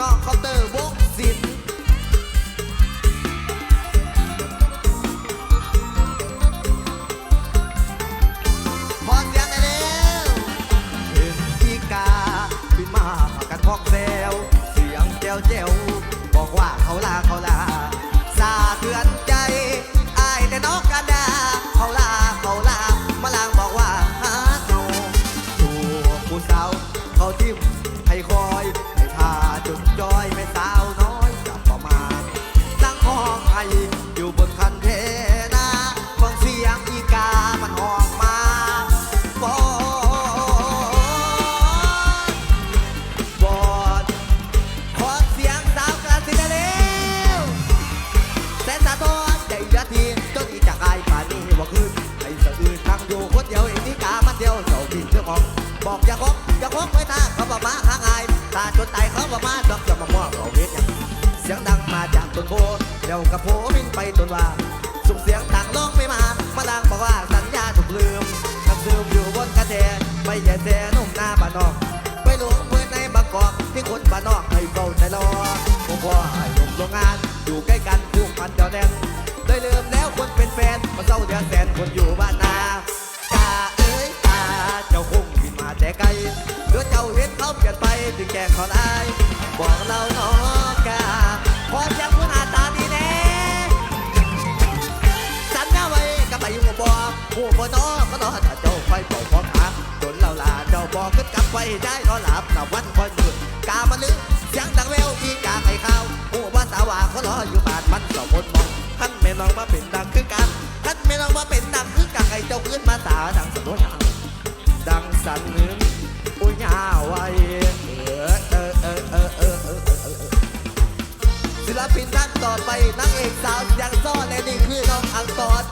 นอกเคาน์เตอร์วงศิลป์พอเสียงได้แล้วเห็นอีกาบินมาพากันพอกแซวเสียงแจ้วแจ้วบอกว่าเขาลาเขาลาสาเทือน สนสาทรใจยะทีจนอีจากอายป่านนี้ว่าคืนไอ้สะอื่นนั่งอยู่คนเดียวไอ้นี่กามันเดียวเสาบินเจ้าของบอกอย่าคบอย่าคบไว้ท่าเขาบอกมาหางไอายตาจนตายเขาบอกมาดอกจะมามอบเขาเฮ็ดหยังเสียงดังมาจากต้นโพเดี๋ยวกับโพบินไปต้นว่าส่งเสียงต่างร้องไม่มามาดังบอกว่าสัญญาถูกลืมทำซึมอยู่บนกระแทไม่แย่แสนุ่มหน้าบ้านนอกไปหลงเพื่อในบางกอกที่คนบ้านนอกให้เฝ้าใจรอผมพ่อให้หนุ่มโรงงานอยู่ใกล้กัน มันเจ้าแน่นได้ลืมแล้วคนเป็นแฟนมาเศร้าเดือนแสนคนอยู่บ้านนากาเอ้ยกาเจ้าคงบินมาแต่ไกลเดี๋ยวเจ้าเห็นเขาเปลี่ยนไปถึงแก่ขาได้บอกเราเนาะกาขอเสียงผู้น้าตาดีแน่สัญญาไว้กับไปหัวบอกหัวบ่นอก็นอถ้าเจ้าไฟเป่าพร้อมอาจนเราลาเจ้าบอกขึ้นกลับไปได้นอนหลับหลับวันคอยมืดกามาลึกเสียงดังแววอีกาไข่ข้าวหัวว่าสาวาเขารออยู่บ้าน มันก็บนมองท่านไม่นองมาเป็นดังคือกันท่านไม่นองมาเป็นดังคือกันไอ้เจ้าขึ้นมาตาดังสนุนดังสันนึงอุญยาไว้เออเออเออเออเออเออศิลปินท่านต่อไปนักเอกสาวยังซ่อนในนี่คือน้องอังตอน